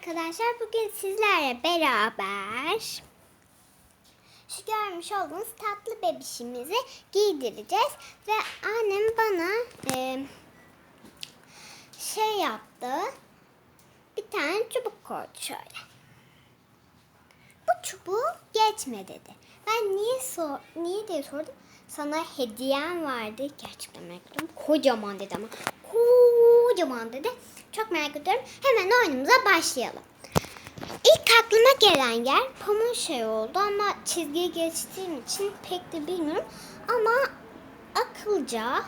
arkadaşlar bugün sizlerle beraber şu görmüş olduğunuz tatlı bebişimizi giydireceğiz. Ve annem bana e, şey yaptı. Bir tane çubuk koydu şöyle. Bu çubuğu geçme dedi. Ben niye sor niye diye sordum. Sana hediyem vardı. Gerçekten ediyorum kocaman dedi ama. Kocaman dedi çok merak ediyorum hemen oyunumuza başlayalım İlk aklıma gelen yer pamuk şey oldu ama çizgiyi geçtiğim için pek de bilmiyorum. Ama akılca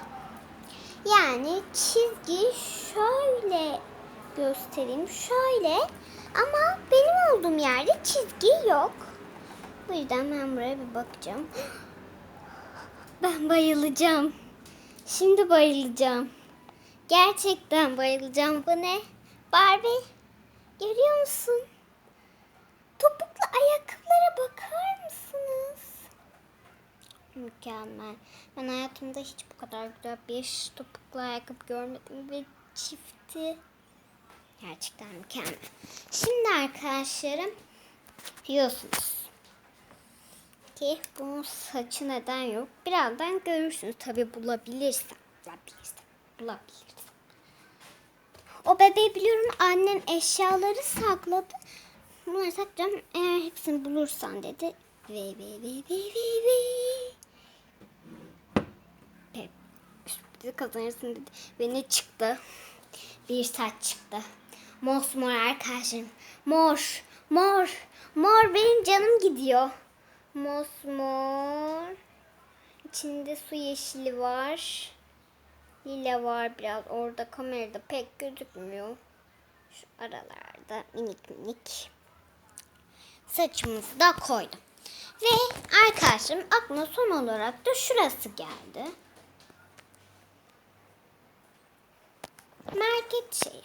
yani çizgi şöyle göstereyim şöyle ama benim olduğum yerde çizgi yok. Bu yüzden ben buraya bir bakacağım. Ben bayılacağım. Şimdi bayılacağım. Gerçekten bayılacağım. Bu ne? Barbie. Görüyor musun? Topuklu ayakkabılara bakar mısınız? Mükemmel. Ben hayatımda hiç bu kadar güzel bir topuklu ayakkabı görmedim ve çifti. Gerçekten mükemmel. Şimdi arkadaşlarım biliyorsunuz ki bunun saçı neden yok. Birazdan görürsünüz. Tabi bulabilirsem. Bulabilirsem. Bulabilirsem. O bebeği biliyorum annem eşyaları sakladı. Bunları saklayacağım. Eğer hepsini bulursan dedi. Ve ve ve ve ve ve. Kazanırsın dedi. Ve ne çıktı? Bir saç çıktı. Mosmor arkadaşım. Mor. Mor. Mor benim canım gidiyor. Mosmor. İçinde su yeşili var. Lila var biraz. Orada kamerada pek gözükmüyor. Şu aralarda minik minik. Saçımızı da koydum. Ve arkadaşım aklıma son olarak da şurası geldi. Market şeyi.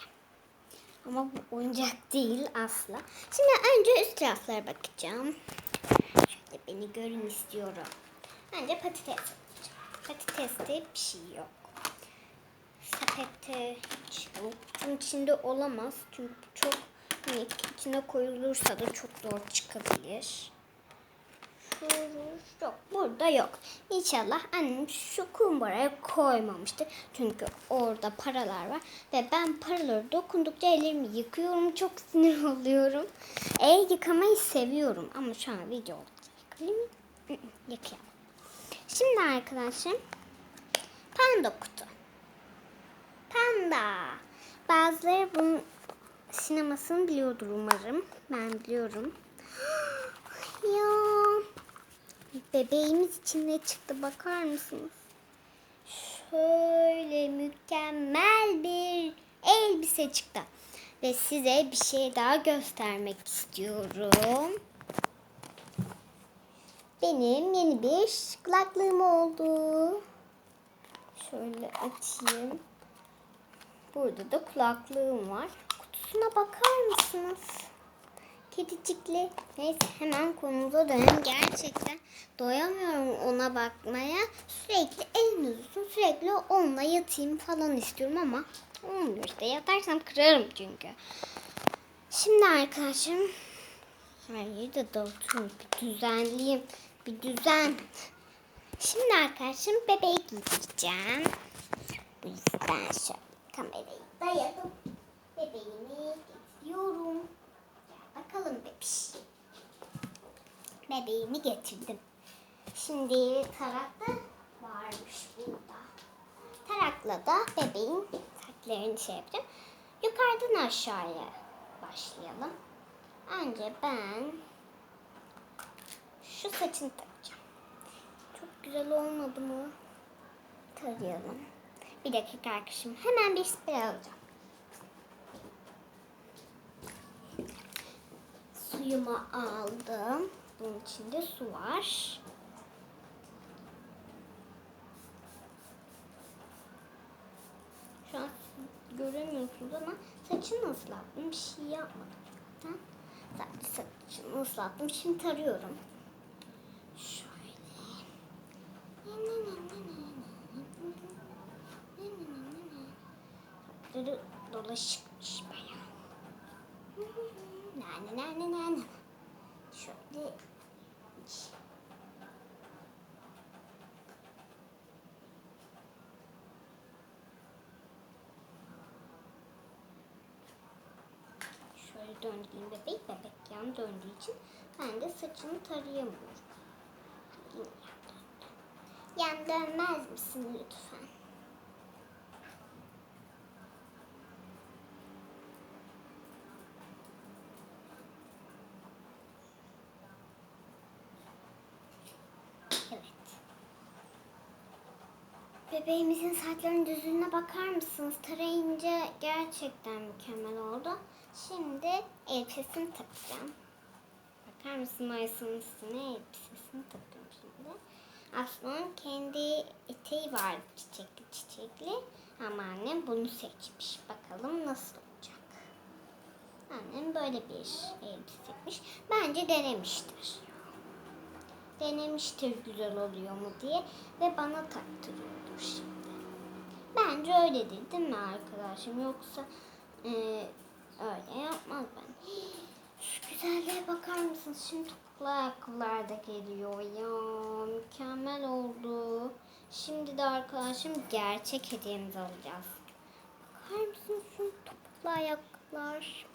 Ama bu oyuncak değil asla. Şimdi önce üst raflara bakacağım. Şöyle beni görün istiyorum. Önce patates alacağım. Patateste bir şey yok. Hiç yok. Bunun içinde olamaz. Çünkü çok minik. İçine koyulursa da çok zor çıkabilir. Yok. Burada yok. İnşallah annem şu kumbaraya koymamıştır. Çünkü orada paralar var. Ve ben paraları dokundukça ellerimi yıkıyorum. Çok sinir oluyorum. El yıkamayı seviyorum. Ama şu an video yıkayayım mı? Yıkayamam. Şimdi arkadaşım panda kutu. Panda. Bazıları bunun sinemasını biliyordur umarım. Ben biliyorum. ya bebeğimiz içinde çıktı bakar mısınız? Şöyle mükemmel bir elbise çıktı. Ve size bir şey daha göstermek istiyorum. Benim yeni bir kulaklığım oldu. Şöyle açayım. Burada da kulaklığım var. Kutusuna bakar mısınız? Kedicikli. Neyse hemen konumuza dönelim. Gerçekten doyamıyorum ona bakmaya. Sürekli elini tutsun. Sürekli onunla yatayım falan istiyorum ama olmuyor işte. Yatarsam kırarım çünkü. Şimdi arkadaşım her yeri de dağıtıyorum. Bir düzenleyeyim. Bir düzen. Şimdi arkadaşım bebeği giydireceğim. Bu yüzden şöyle kamerayı dayadım. Bebeğimi getiriyorum. Gel bakalım bebiş. Bebeğimi getirdim. Şimdi tarakta varmış burada. Tarakla da bebeğin saçlarını şey yapacağım. Yukarıdan aşağıya başlayalım. Önce ben şu saçını takacağım. Çok güzel olmadı mı? Tarayalım. Bir dakika arkadaşım. Hemen bir sprey alacağım. Suyumu aldım. Bunun içinde su var. Şu an göremiyorsunuz ama saçını ıslattım. Bir şey yapmadım. Sadece saçını ıslattım. Şimdi tarıyorum. Şöyle. Dolaşıkmış bayağı. ne ne ne ne ne. Şöyle Şöyle döndüreyim bebek. Bebek yan döndüğü için ben de saçını tarayamıyorum. Yan dönmez misin lütfen? Evet. Bebeğimizin saçlarının düzlüğüne bakar mısınız? Tarayınca gerçekten mükemmel oldu. Şimdi elbisesini takacağım. Bakar mısın Mayıs'ın üstüne elbisesini takıyorum şimdi. Aslında onun kendi eteği var çiçekli çiçekli. Ama annem bunu seçmiş. Bakalım nasıl olacak. Annem böyle bir elbise seçmiş. Bence denemiştir. Denemiştir güzel oluyor mu diye ve bana taktırıyordur şimdi. Bence öyledir değil mi arkadaşım? Yoksa e, öyle yapmaz ben. Şu güzelliğe bakar mısınız? Şimdi topuklu ayakkabılar geliyor ya. Mükemmel oldu. Şimdi de arkadaşım gerçek hediyemizi alacağız. Bakar mısınız şu topuklu ayakkabılar?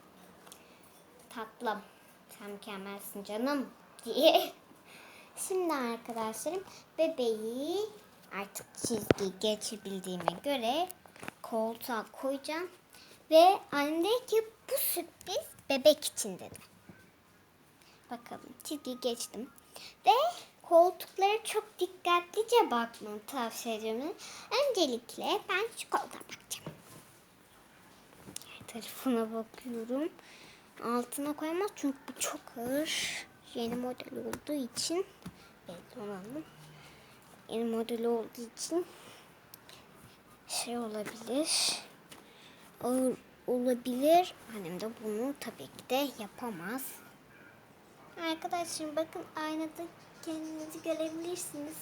Tatlım. Sen mükemmelsin canım diye. Şimdi arkadaşlarım bebeği artık çizgi geçebildiğime göre koltuğa koyacağım. Ve anne dedi ki bu sürpriz bebek için dedi. Bakalım çizgi geçtim. Ve koltuklara çok dikkatlice bakmanı tavsiye ediyorum. Öncelikle ben şu koltuğa bakacağım. Tarafına bakıyorum. Altına koyamaz çünkü bu çok ağır. Yeni model olduğu için belli olalım. Yeni model olduğu için şey olabilir. Ağır olabilir. Annem de bunu tabii ki de yapamaz. Arkadaşlar bakın aynada kendinizi görebilirsiniz.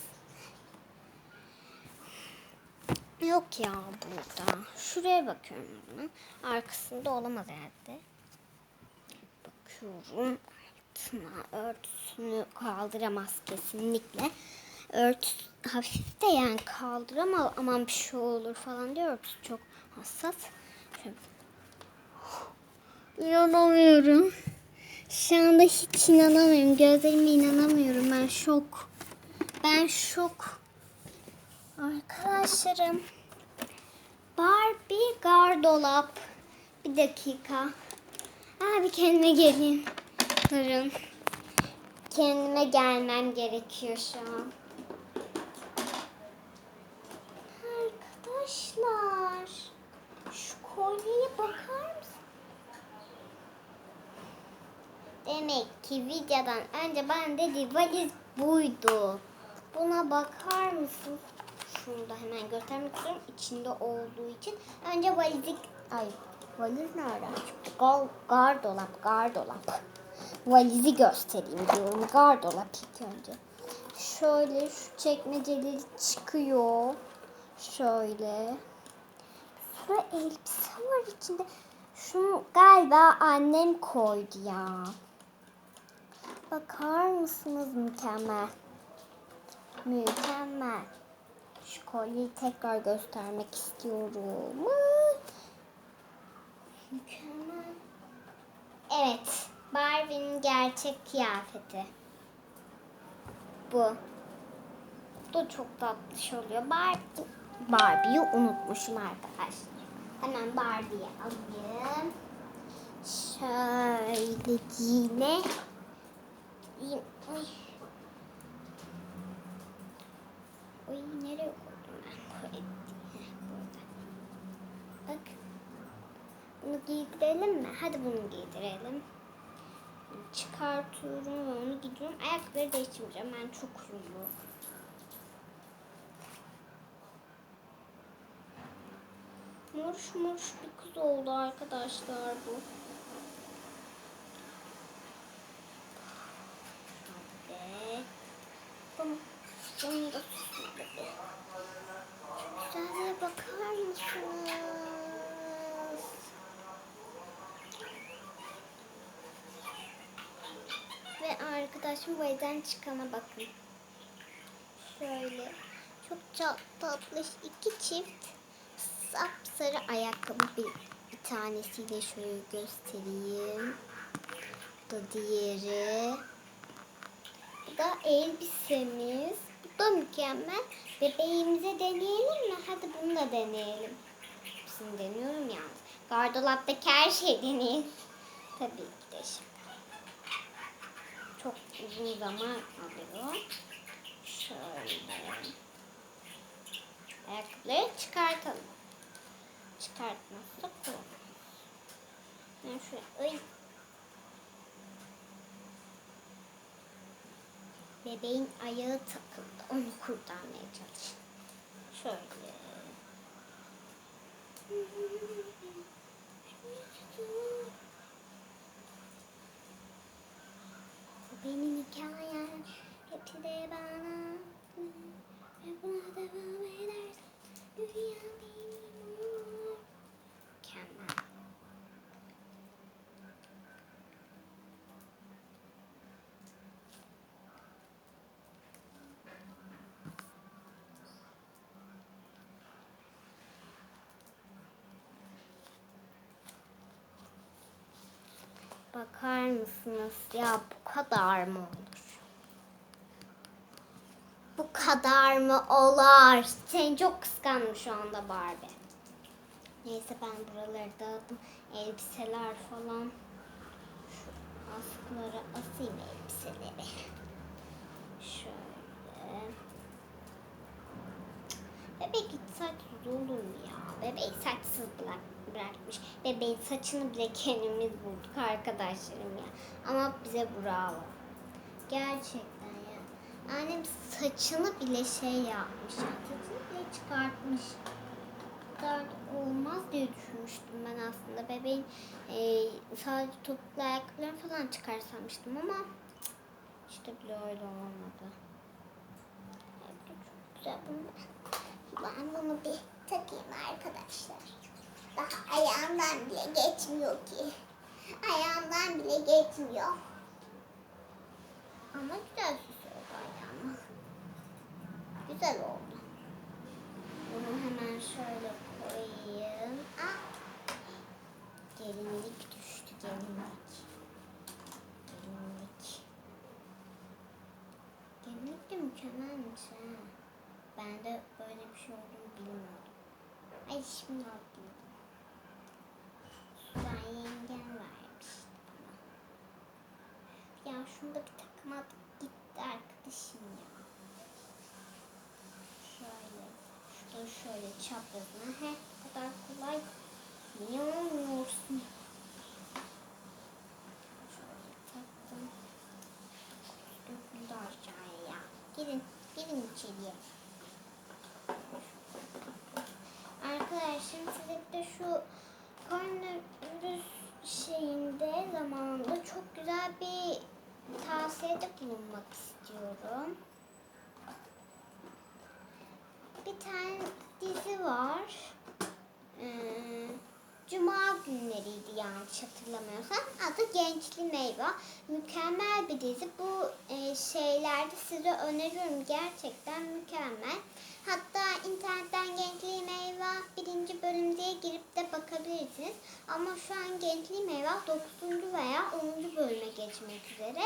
Yok ya burada. Şuraya bakıyorum. Arkasında olamaz herhalde. Bakıyorum. Altına örtüsünü kaldıramaz kesinlikle. Örtüsü hafif de yani kaldıramaz aman bir şey olur falan diyor. Örtüsü çok hassas. Şöyle. İnanamıyorum. Şu anda hiç inanamıyorum. Gözlerime inanamıyorum. Ben şok. Ben şok. Arkadaşlarım. Barbie gardolap. Bir dakika. Abi kendime geleyim. Durun. Kendime gelmem gerekiyor şu an. Arkadaşlar. Şu kolyeye bakar mısın? Demek ki videodan önce ben dedi valiz buydu. Buna bakar mısın? Şunu da hemen göstermek istiyorum. İçinde olduğu için. Önce valizi... Ay valiz nereden çıktı? Gar, gardolap, gardolap. Valizi göstereyim diyorum. Gardolap ilk önce. Şöyle şu çekmeceleri çıkıyor. Şöyle. Sonra elbise var içinde. Şunu galiba annem koydu ya. Bakar mısınız mükemmel. Mükemmel. Şu kolyeyi tekrar göstermek istiyorum. Mükemmel. Evet. Barbie'nin gerçek kıyafeti. Bu. Bu çok tatlış oluyor. Barbie, Barbie'yi unutmuşum arkadaşlar. Hemen Barbie'yi alayım. Şöyle yine. Ay. Oy nereye koydum ben? Koydum. Bak. Bunu giydirelim mi? Hadi bunu giydirelim. Çıkartıyorum ve onu gidiyorum. Ayakları değiştirmeyeceğim. Ben çok uyumlu. Moruş moruş bir kız oldu arkadaşlar bu. Hadi. Bunu, bunu da Güzelliğe bakar mısınız? Arkadaşım bu evden çıkana bakın. Şöyle çok tatlış iki çift sapsarı ayakkabı bir, bir tanesiyle şöyle göstereyim. Bu da diğeri. Bu da elbisemiz. Bu da mükemmel. Bebeğimize deneyelim mi? Hadi bunu da deneyelim. Hepsini deniyorum yalnız. Gardolaptaki her şeyi deneyelim. Tabii ki de şimdi. Çok uzun zaman alıyor. Şöyle. Ayakkabıları çıkartalım. Çıkartmazsak olmaz. Ben şöyle... Ay. Bebeğin ayağı takıldı. Onu kurtarmaya çalışın. Şöyle. Hikayem. Hepsi de bana. Ve buna devam edersen. Dünya benim. Bakar mısınız ya bu kadar mı olur? Bu kadar mı olur? Seni çok kıskandım şu anda Barbie. Neyse ben buraları dağıttım. Elbiseler falan. Şu askılara asayım elbiseleri. Şöyle. Bebek hiç saçsız olur mu ya? Bebeği saçsız bırak, bırakmış. Bebeğin saçını bile kendimiz bulduk arkadaşlarım ya. Ama bize bravo. Gerçekten ya. Annem saçını bile şey yapmış. Saçını bile çıkartmış. Bu kadar da olmaz diye düşünmüştüm ben aslında. Bebeğin e, sadece topuklu ayakkabılarını falan çıkar sanmıştım ama işte bile öyle olmadı. Evet, çok güzel bunlar. Ben bunu bir takayım arkadaşlar. Daha ayağımdan bile geçmiyor ki. Ayağımdan bile geçmiyor. Ama güzel süs oldu ayağıma. Güzel oldu. Bunu hemen şöyle koyayım. Ah. Gelinlik düştü gelinlik. Gelinlik. Gelinlik de mükemmelmiş ha. Ben de böyle bir şey olduğunu bilmiyordum. Ay şimdi hatırladım. Ya şunu da bir takamadık gitti arkadaşım ya. Şöyle. Şurada şöyle çaprazına. He bu kadar kolay. Niye olmuyorsun? Şöyle taktım. Döküldü aşağıya ya. Girin. Girin içeriye. Arkadaşlar size de şu koronavirüs şeyinde zamanında çok güzel bir tavsiyede bulunmak istiyorum. Bir tane dizi var. Ee, Cuma günleriydi yanlış hatırlamıyorsam. Adı Gençli Meyve. Mükemmel bir dizi. Bu e, şeylerde size öneriyorum. Gerçekten mükemmel. Hatta internetten Gençli Meyve birinci bölüm diye girip de bakabilirsiniz. Ama şu an Gençli Meyve 9. veya 10. bölüme geçmek üzere.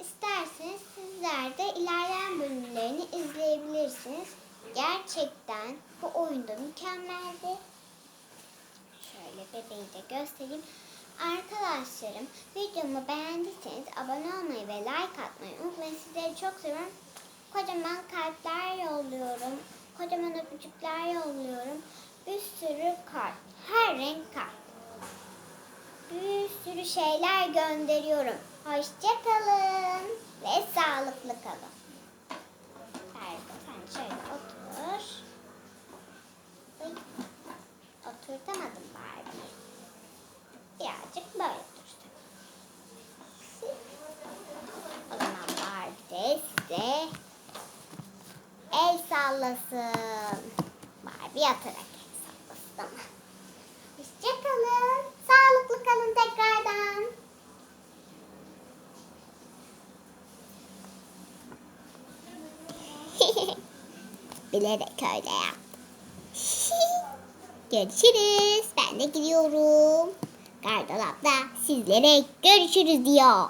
İsterseniz sizler de ilerleyen bölümlerini izleyebilirsiniz. Gerçekten bu oyunda mükemmeldi. Şöyle bebeği de göstereyim. Arkadaşlarım videomu beğendiyseniz abone olmayı ve like atmayı unutmayın. Sizleri çok seviyorum. Kocaman kalpler yolluyorum. Kocaman öpücükler yolluyorum. Bir sürü kalp. Her renk kalp. Bir sürü şeyler gönderiyorum. Hoşçakalın ve sağlıklı kalın. Berko sen şöyle otur. Ay, oturtamadım Barbie. Birazcık böyle dursun. O zaman Barbie de size el sallasın. Barbie atarak el sallasın ama. Hoşçakalın. Sağlıklı kalın tekrardan. Bilerek öyle yap. Görüşürüz. Ben de gidiyorum. Gardolapta sizlere görüşürüz diyor.